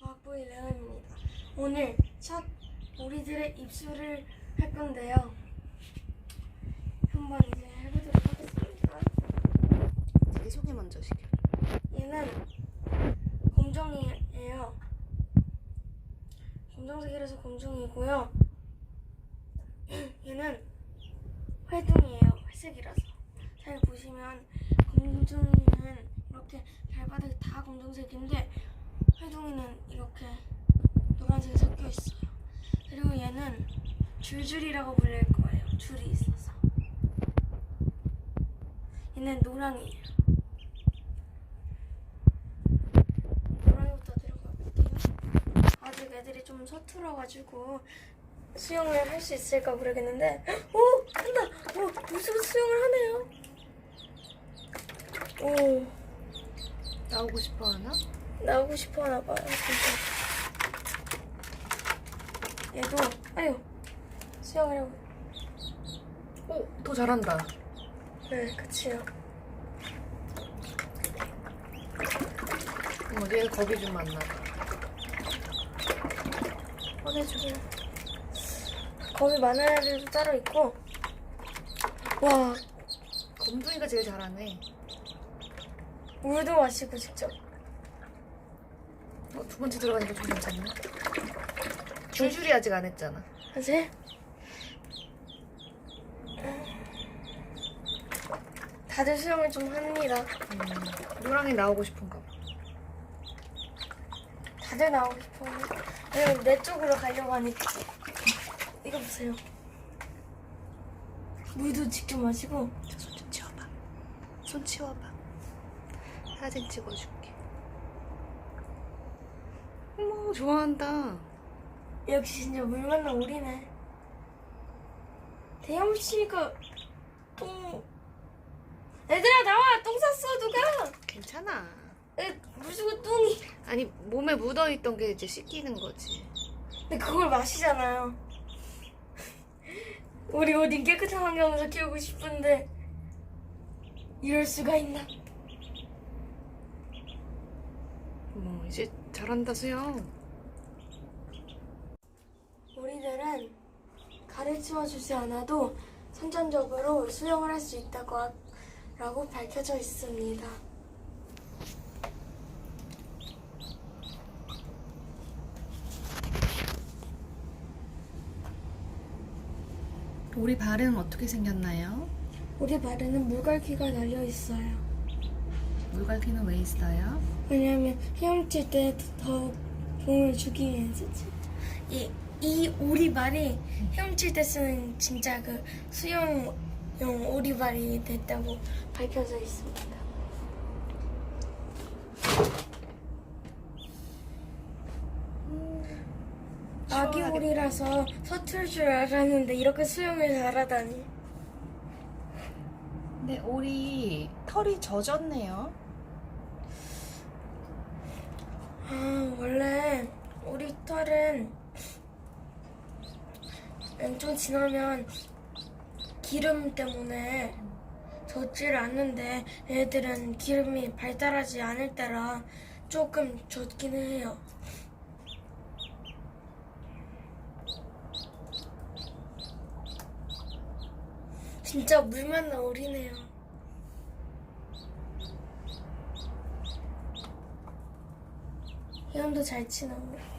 과학부의 레온입니다. 오늘 첫 우리들의 입술을 할 건데요. 한번 이제 해보도록 하겠습니다. 자기 소개 먼저 시켜. 얘는 곰종이에요. 검정색이라서 곰종이고요. 얘는 회둥이에요. 회색이라서. 잘 보시면 곰종이는 이렇게 발바닥이 다 검정색인데 회둥이는 이렇게 노란색이 섞여 있어요. 그리고 얘는 줄줄이라고 불릴 거예요. 줄이 있어서. 얘는 노랑이에요. 노랑이부터 들어가 볼게요. 아직 애들이 좀 서툴어가지고 수영을 할 수 있을까 모르겠는데 오! 한다! 오! 무슨 수영을 하네요. 오! 나오고 싶어 하나? 나오고 싶어 하나 봐요, 진짜. 얘도, 아유, 수영을 하고. 오, 더 잘한다. 네, 그치요. 어머, 얘 겁이 좀 봐. 꺼내주고. 겁이 많은 애들도 따로 있고. 와, 검둥이가 제일 잘하네. 물도 마시고 직접. 어, 두 번째 들어가니까 좀 괜찮네. 줄줄이 아직 안 했잖아. 하지? 다들 수영을 좀 합니다. 음, 노랑이 나오고 싶은가 봐. 다들 나오고 싶어. 왜냐면 내 쪽으로 가려고 하니까. 이거 보세요. 물도 직접 마시고. 저손좀 치워봐. 손 치워봐. 사진 찍어줄게. 어머, 좋아한다. 역시 진짜 물 만나 우리네. 대형 씨가 똥. 얘들아 나와 똥 쌌어 누가? 괜찮아. 에, 물수고 똥이. 아니, 몸에 묻어있던 게 이제 씻기는 거지. 근데 그걸 마시잖아요. 우리 어딘 깨끗한 환경에서 키우고 싶은데 이럴 수가 있나? 어머, 이제 잘한다, 수영. 우리들은 가르쳐 주지 않아도 선천적으로 수영을 할 수 있다고 하- 라고 밝혀져 있습니다. 우리 발은 어떻게 생겼나요? 우리 발에는 물갈퀴가 달려 있어요. 물갈퀴는 왜 있어요? 왜냐하면 헤엄칠 때더 도움을 주기 위해서지. 이, 이 오리발이 헤엄칠 때 쓰는 진짜 그 수영용 오리발이 됐다고 밝혀져 있습니다. 아기 시원하겠다. 오리라서 서툴 줄 알았는데 이렇게 수영을 잘하다니. 근데 오리 털이 젖었네요. 아, 원래 우리 털은 좀 지나면 기름 때문에 젖질 않는데 애들은 기름이 발달하지 않을 때라 조금 젖기는 해요. 진짜 물만 나오리네요. 헤엄도 잘 치나 보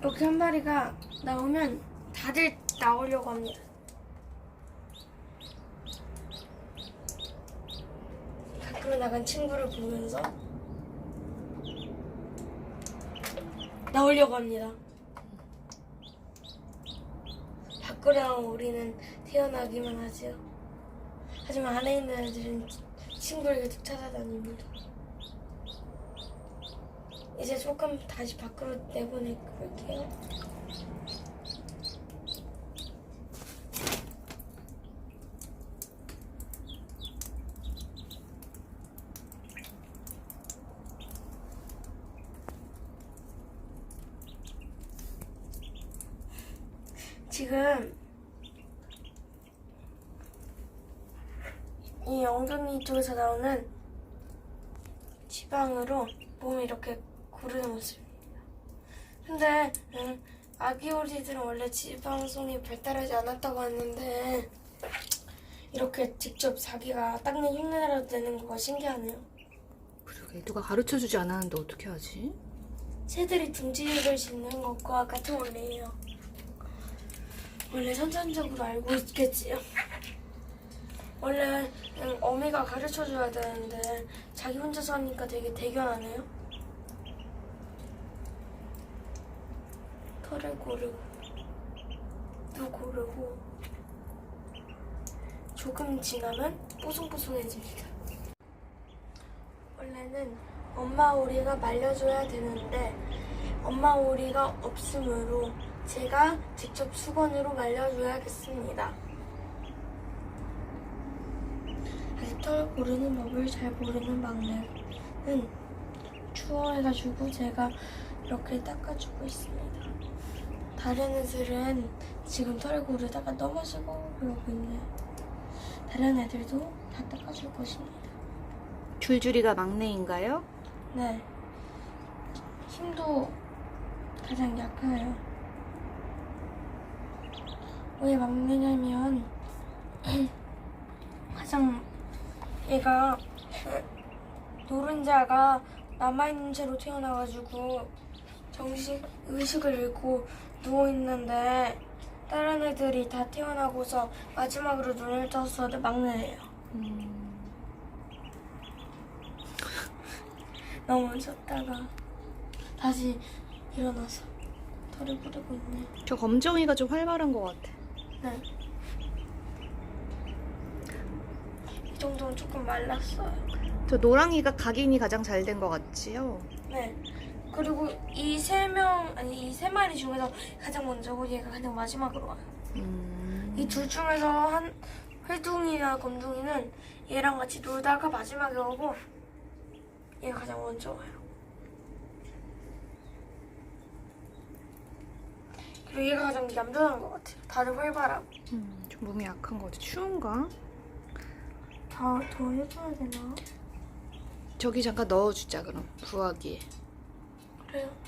이렇게 한 마리가 나오면 다들 나오려고 합니다. 밖으로 나간 친구를 보면서 나오려고 합니다. 밖으로 우리는 태어나기만 하지요. 하지만 안에 있는 애들은 친구를 계속 찾아다닙니다. 이제 조금 다시 밖으로 내보내 볼게요. 지금 이 엉덩이 쪽에서 나오는 지방으로 몸을 이렇게 고르는 모습입니다. 근데 음, 아기 오리들은 원래 지방송이 발달하지 않았다고 했는데 이렇게 직접 자기가 닦는 흉내라도 내는 거가 신기하네요. 그러게 누가 가르쳐 주지 않았는데 어떻게 하지? 새들이 둥지를 짓는 것과 같은 원리예요. 원래 선천적으로 알고 있겠지요. 원래 그냥 어미가 가르쳐 줘야 되는데 자기 혼자서 하니까 되게 대견하네요. 털을 고르고 또 고르고 조금 지나면 뽀송뽀송해집니다. 원래는 엄마 오리가 말려줘야 되는데 엄마 오리가 없으므로 제가 직접 수건으로 말려줘야겠습니다. 털 고르는 법을 잘 모르는 막내는 추워해가지고 제가 이렇게 닦아주고 있습니다. 다른 애들은 지금 털 고르다가 넘어지고 그러고 있네요. 다른 애들도 다 닦아줄 것입니다. 줄줄이가 막내인가요? 네. 힘도 가장 약해요. 왜 막내냐면 가장 얘가 노른자가 남아있는 채로 태어나가지고 정신 의식을 잃고 누워 있는데 다른 애들이 다 태어나고서 마지막으로 눈을 떠서 막내예요. 넘어졌다가 다시 일어나서 털을 뿌리고 있네. 저 검정이가 좀 활발한 것 같아. 네. 이 정도는 조금 말랐어요. 저 노랑이가 각인이 가장 잘 된 것 같지요? 네. 그리고 이 세 명, 아니 이 세 마리 중에서 가장 먼저고 얘가 가장 마지막으로 와요. 음. 이 둘 중에서 한 회둥이나 검둥이는 얘랑 같이 놀다가 마지막에 오고 얘가 가장 먼저 와요. 그리고 얘가 가장 얌전한 것 같아요. 다들 활발하고. 음, 좀 몸이 약한 것 같아. 추운가? 다더 해줘야 되나? 저기 잠깐 넣어주자 그럼 부화기에. 그래요.